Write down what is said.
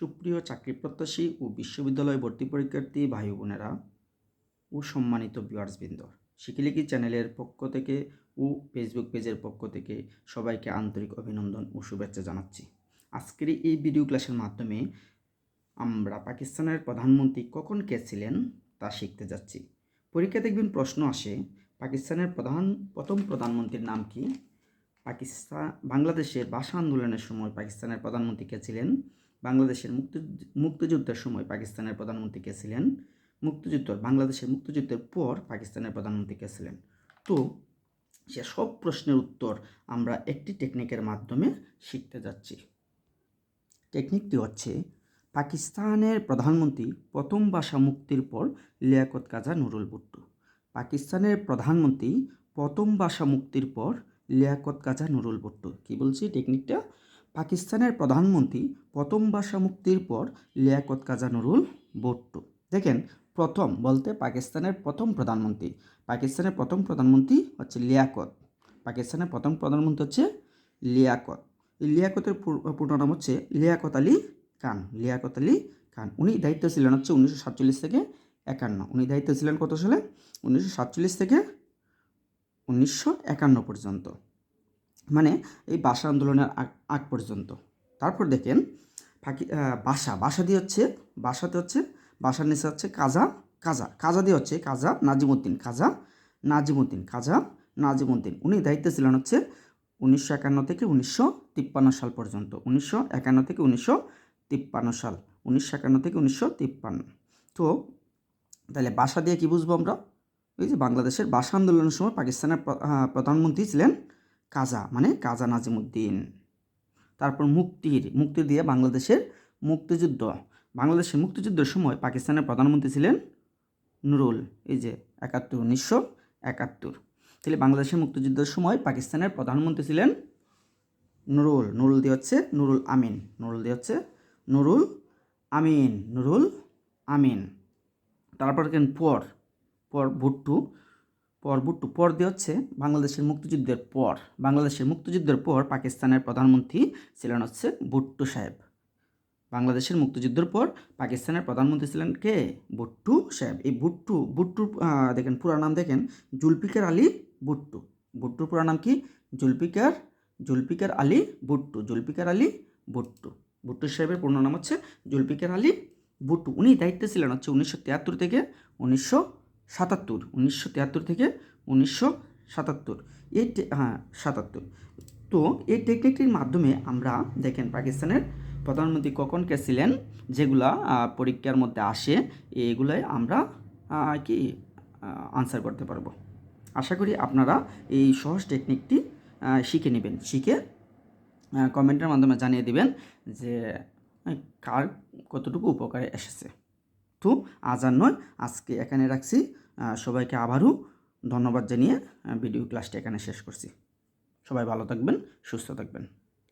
সুপ্রিয় চাকরি প্রত্যাশী ও বিশ্ববিদ্যালয় ভর্তি পরীক্ষার্থী ভাই বোনেরা ও সম্মানিত ভিউয়ার্সবৃন্দ শিখিলিকি চ্যানেলের পক্ষ থেকে ও ফেসবুক পেজের পক্ষ থেকে সবাইকে আন্তরিক অভিনন্দন ও শুভেচ্ছা জানাচ্ছি। আজকের এই ভিডিও ক্লাসের মাধ্যমে আমরা পাকিস্তানের প্রধানমন্ত্রী কখন কে ছিলেন তা শিখতে যাচ্ছি। পরীক্ষা দেখবেন প্রশ্ন আসে, পাকিস্তানের প্রধান, প্রথম প্রধানমন্ত্রীর নাম কি? পাকিস্তান বাংলাদেশের ভাষা আন্দোলনের সময় পাকিস্তানের প্রধানমন্ত্রী কে ছিলেন? বাংলাদেশের মুক্তি, মুক্তিযুদ্ধের সময় পাকিস্তানের প্রধানমন্ত্রী কে ছিলেন? মুক্তিযুদ্ধ, বাংলাদেশের মুক্তিযুদ্ধের পর পাকিস্তানের প্রধানমন্ত্রী কে ছিলেন? তো সে সব প্রশ্নের উত্তর আমরা একটি টেকনিকের মাধ্যমে শিখতে যাচ্ছি। টেকনিকটি হচ্ছে, পাকিস্তানের প্রধানমন্ত্রী প্রথম ভাষা মুক্তির পর লিয়াকত কাজা নুরুল ভুট্টো। পাকিস্তানের প্রধানমন্ত্রী প্রথম ভাষা মুক্তির পর লিয়াকত কাজা নুরুল ভুট্টো। কী বলছি টেকনিকটা? পাকিস্তানের প্রধানমন্ত্রী প্রথম ভাষা মুক্তির পর লিয়াকত কাজা নুরুল ভুট্টো। দেখেন, প্রথম বলতে পাকিস্তানের প্রথম প্রধানমন্ত্রী। পাকিস্তানের প্রথম প্রধানমন্ত্রী হচ্ছে লিয়াকত। পাকিস্তানের প্রথম প্রধানমন্ত্রী হচ্ছে লিয়াকত। এই লিয়াকতের পূর্ণ নাম হচ্ছে লিয়াকত আলী খান। লিয়াকত আলী খান। উনি দায়িত্ব ছিলেন হচ্ছে উনিশশো সাতচল্লিশ থেকে একান্ন। উনি দায়িত্ব ছিলেন কত সালে? উনিশশো সাতচল্লিশ থেকে উনিশশো একান্ন পর্যন্ত। মানে এই ভাষা আন্দোলনের আগ পর্যন্ত। তারপর দেখেন, ফাঁকি বাসা। ভাষা দিয়ে হচ্ছে, বাসাতে হচ্ছে, বাসার নিচে হচ্ছে কাজা কাজা। কাজা দিয়ে হচ্ছে কাজা, নাজিমুদ্দিন কাজা নাজিমুদ্দিন কাজা, নাজিমুদ্দিন। উনি দায়িত্বে ছিলেন হচ্ছে উনিশশো একান্ন থেকে উনিশশো তিপ্পান্ন সাল পর্যন্ত। উনিশশো একান্ন থেকে উনিশশো তিপ্পান্ন সাল। উনিশশো একান্ন থেকে উনিশশো তিপ্পান্ন। তো, তাহলে বাসা দিয়ে কি বুঝব আমরা? ওই যে বাংলাদেশের ভাষা আন্দোলনের সময় পাকিস্তানের প্রধানমন্ত্রী ছিলেন কাজা মানে কাজা নাজিমুদ্দিন। তারপর মুক্তির, মুক্তি দিয়ে বাংলাদেশের মুক্তিযুদ্ধ। বাংলাদেশের মুক্তিযুদ্ধের সময় পাকিস্তানের প্রধানমন্ত্রী ছিলেন নুরুল, এই যে একাত্তর, উনিশশো একাত্তর। তাহলে বাংলাদেশের মুক্তিযুদ্ধের সময় পাকিস্তানের প্রধানমন্ত্রী ছিলেন নুরুল। নুরুল দিয়ে হচ্ছে নুরুল আমিন। নুরুল দিয়ে হচ্ছে নুরুল আমিন। নুরুল আমিন। তারপর কেন পর পর ভুট্টু। পর ভুট্টু পর দিয়ে হচ্ছে বাংলাদেশের মুক্তিযুদ্ধের পর, বাংলাদেশের মুক্তিযুদ্ধের পর পাকিস্তানের প্রধানমন্ত্রী ছিলেন হচ্ছে ভুট্টু সাহেব। বাংলাদেশের মুক্তিযুদ্ধের পর পাকিস্তানের প্রধানমন্ত্রী ছিলেন কে? ভুট্টু সাহেব। এই ভুট্টু, ভুট্টুর দেখেন পুরা নাম দেখেন, জুলফিকার আলী ভুট্টু। ভুট্টুর পুরা নাম কি? জুলফিকার জুলফিকার আলী ভুট্টু, জুলফিকার আলী ভুট্টু। ভুট্টু সাহেবের পূর্ণ নাম হচ্ছে জুলফিকার আলী ভুট্টু। উনি দায়িত্বে ছিলেন হচ্ছে উনিশশো তিয়াত্তর থেকে উনিশশো সাতাত্তর, উনিশশো তিয়াত্তর থেকে উনিশশো সাতাত্তর। এই হ্যাঁ সাতাত্তর। তো এই টেকনিকটির মাধ্যমে আমরা দেখেন পাকিস্তানের প্রধানমন্ত্রী কখন কে ছিলেন যেগুলা পরীক্ষার মধ্যে আসে, এগুলাই আমরা কি আনসার করতে পারব। আশা করি আপনারা এই সহজ টেকনিকটি শিখে নেবেন। শিখে কমেন্টের মাধ্যমে জানিয়ে দিবেন যে, কার কতটুকু উপকারে এসেছে। তো আজ আর নয়। আজকে এখানে রাখছি। সবাইকে আবারও ধন্যবাদ জানিয়ে ভিডিও ক্লাসটা এখানে শেষ করছি। সবাই ভালো থাকবেন, সুস্থ থাকবেন।